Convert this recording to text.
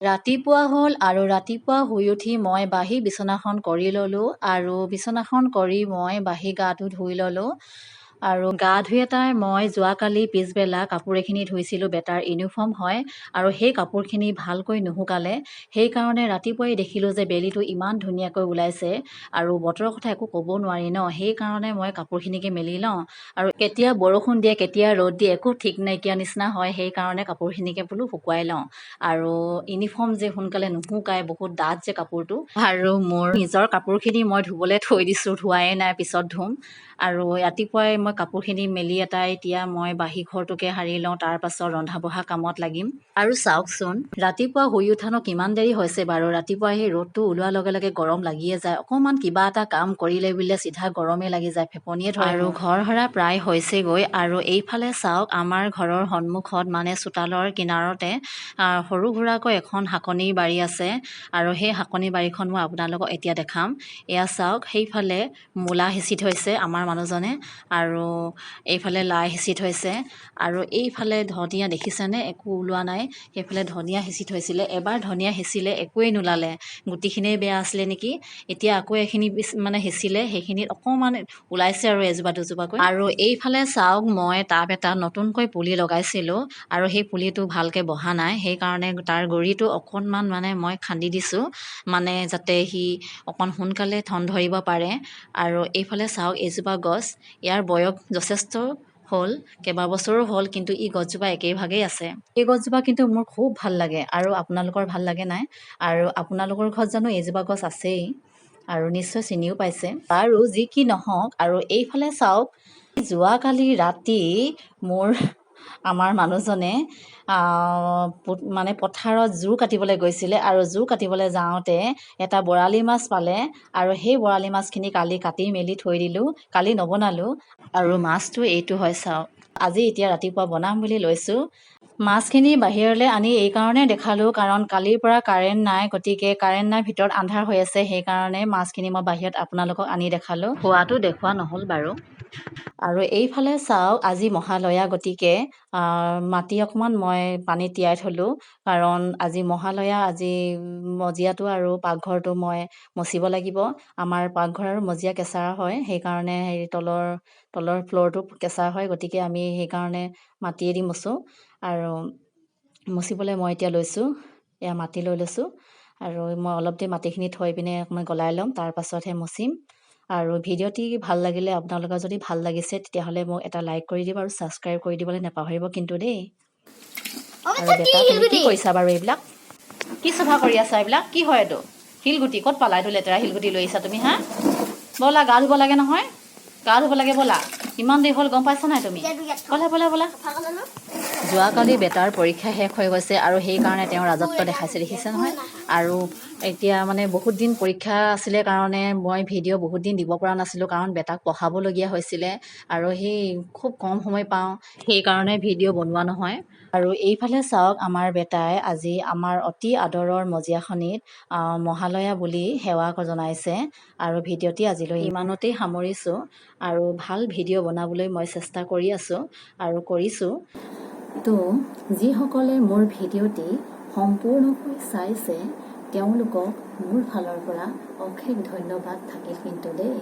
ৰাতিপুৱা হ'ল আৰু ৰাতিপুৱা শুই উঠি মই বাঢ়ি বিচনাখন কৰি ল'লোঁ আৰু বিচনাখন কৰি মই বাঢ়ি গাটো ধুই ল'লোঁ। আৰু গা ধুই এটাই মই যোৱাকালি পিছবেলা কাপোৰ এখিনি ধুইছিলোঁ বেটাৰ ইউনিফৰ্ম হয় আৰু সেই কাপোৰখিনি ভালকৈ নুশুকালে। সেইকাৰণে ৰাতিপুৱাই দেখিলোঁ যে বেলিটো ইমান ধুনীয়াকৈ ওলাইছে আৰু বতৰৰ কথা একো ক'ব নোৱাৰি ন। সেইকাৰণে মই কাপোৰখিনিকে মেলি লওঁ আৰু কেতিয়া বৰষুণ দিয়ে কেতিয়া ৰ'দ দিয়ে একো ঠিক নাইকিয়া নিচিনা হয়। সেইকাৰণে কাপোৰখিনিকে বোলো শুকুৱাই লওঁ। আৰু ইউনিফৰ্ম যে সোনকালে নুশুকায় বহুত ডাঠ যে কাপোৰটো। আৰু মোৰ নিজৰ কাপোৰখিনি মই ধুবলৈ থৈ দিছোঁ ধোৱাই নাই পিছত ধুম। আৰু ৰাতিপুৱাই মই কাপোৰখিনি মেলি এটাই এতিয়া মই বাঢ়ি ঘৰটোকে সাৰি লওঁ তাৰ পাছত ৰন্ধা বঢ়া কামত লাগিম। আৰু চাওকচোন ৰাতিপুৱা শুই উঠানো কিমান দেৰি হৈছে বাৰু। ৰাতিপুৱা সেই ৰ'দটো ওলোৱাৰ লগে লগে গৰম লাগিয়ে যায়। অকণমান কিবা এটা কাম কৰিলে বুলিলে চিধা গৰমেই লাগি যায় ফেপনিয়ে ধৰে। আৰু ঘৰ সৰা প্ৰায় হৈছেগৈ। আৰু এইফালে চাওক আমাৰ ঘৰৰ সন্মুখত মানে চোতালৰ কিনাৰতে সৰু সুৰাকৈ এখন শাকনি বাৰী আছে। আৰু সেই শাকনি বাৰীখন মই আপোনালোকক এতিয়া দেখাম। এয়া চাওক সেইফালে মূলা সিঁচি থৈছে আমাৰ মানুহজনে। আৰু এইফালে লাই সিঁচি থৈছে। আৰু এইফালে ধনিয়া দেখিছেনে? একো ওলোৱা নাই। সেইফালে ধনিয়া সিঁচি থৈছিলে। এবাৰ ধনিয়া সিঁচিলে একোৱেই নোলালে। গুটিখিনিয়ে বেয়া আছিলে নেকি? এতিয়া আকৌ এইখিনি মানে সিঁচিলে। সেইখিনিত অকণমান ওলাইছে আৰু এজোপা দুজোপাকৈ। আৰু এইফালে চাওক মই টাব এটা নতুনকৈ পুলি লগাইছিলোঁ আৰু সেই পুলিটো ভালকৈ বহা নাই। সেইকাৰণে তাৰ গুৰিটো অকণমান মানে মই খান্দি দিছোঁ। মানে যাতে সি অকণ সোনকালে ঠন ধৰিব পাৰে। আৰু এইফালে চাওক এজোপা গছ। ইয়াৰ বয়স যথেষ্ট হ'ল, কেইবাবছৰো হ'ল, কিন্তু ই গছজোপা একেভাগেই আছে। এই গছজোপা কিন্তু মোৰ খুব ভালো লাগে আৰু আপোনালোকৰ ভালো লাগে নাই? আৰু আপোনালোকৰ ঘৰত জানো এইজোপা গছ আছেই? আৰু নিশ্চয় চিনিও পাইছে। বাৰু যি কি নহওক, আৰু এইফালে চাওক, যোৱাকালি ৰাতি মোৰ আমাৰ মানুহজনে মানে পথাৰত জোৰ কাটিবলৈ গৈছিলে আৰু জোৰ কাটিবলৈ যাওঁতে এটা বৰালি মাছ পালে আৰু সেই বৰালি মাছখিনি কালি কাটি মেলি থৈ দিলোঁ কালি নবনালোঁ আৰু মাছটো এইটো হয় চাওক আজি এতিয়া ৰাতিপুৱা বনাম বুলি লৈছোঁ। মাছখিনি বাহিৰলৈ আনি এইকাৰণে দেখালোঁ কাৰণ কালিৰ পৰা কাৰেণ্ট নাই গতিকে কাৰেণ্ট নাই ভিতৰত আন্ধাৰ হৈ আছে সেইকাৰণে মাছখিনি মই বাহিৰত আপোনালোকক আনি দেখালোঁ। খোৱাটো দেখুওৱা নহ'ল বাৰু। আৰু এইফালে চাওক আজি মহালয়া গতিকে মাটি অকণমান মই পানীত তিয়াই থ'লোঁ। কাৰণ আজি মহালয়া আজি মজিয়াটো আৰু পাকঘৰটো মই মচিব লাগিব। আমাৰ পাকঘৰ আৰু মজিয়া কেঁচা হয় সেইকাৰণে হেৰি তলৰ তলৰ ফ্ল'ৰটো কেঁচা হয় গতিকে আমি সেইকাৰণে মাটিয়েদি মচোঁ। আৰু মচিবলৈ মই এতিয়া লৈছোঁ এয়া মাটি লৈ লৈছোঁ। আৰু মই অলপ দেৰি মাটিখিনি থৈ পিনে অকণমান গলাই ল'ম তাৰ পাছতহে মচিম। আৰু ভিডিঅ'টি ভাল লাগিলে আপোনালোকৰ যদি ভাল লাগিছে তেতিয়াহ'লে মোক এটা লাইক কৰি দিব আৰু ছাবস্ক্ৰাইব কৰি দিবলৈ নাপাহৰিব কিন্তু দেই। আৰু বেটা তুমি কি কৰিছা বাৰু এইবিলাক? কি চফা কৰি আছা এইবিলাক? কি হয় এইটো? শিলগুটি ক'ত পালা এইটো লেতেৰা শিলগুটি লৈ আহিছা তুমি হা? ব'লা গা ধুব লাগে নহয়। গা ধুব লাগে ব'লা। ইমান দেৰি হ'ল গম পাইছা নাই তুমি? ব'লা ব'লা ব'লা। যোৱাকালি বেটাৰ পৰীক্ষা শেষ হৈ গৈছে আৰু সেইকাৰণে তেওঁ ৰাজত্ব দেখাইছে দেখিছে নহয়। আৰু এতিয়া মানে বহুত দিন পৰীক্ষা আছিলে কাৰণে মই ভিডিঅ' বহুত দিন দিব পৰা নাছিলোঁ কাৰণ বেটাক পঢ়াবলগীয়া হৈছিলে আৰু সেই খুব কম সময় পাওঁ সেইকাৰণে ভিডিঅ' বনোৱা নহয়। আৰু এইফালে চাওক আমাৰ বেটাই আজি আমাৰ অতি আদৰৰ মজিয়াখনিত মহালয়া বুলি সেৱা জনাইছে আৰু ভিডিঅ'টি আজিলৈ ইমানতেই সামৰিছোঁ আৰু ভাল ভিডিঅ' বনাবলৈ মই চেষ্টা কৰি আছোঁ আৰু কৰিছোঁ। তো যিসকলে মোৰ ভিডিঅ'টি সম্পূৰ্ণকৈ চাইছে তেওঁলোকক মোৰ ফালৰ পৰা অশেষ ধন্যবাদ থাকিল কিন্তু দেই।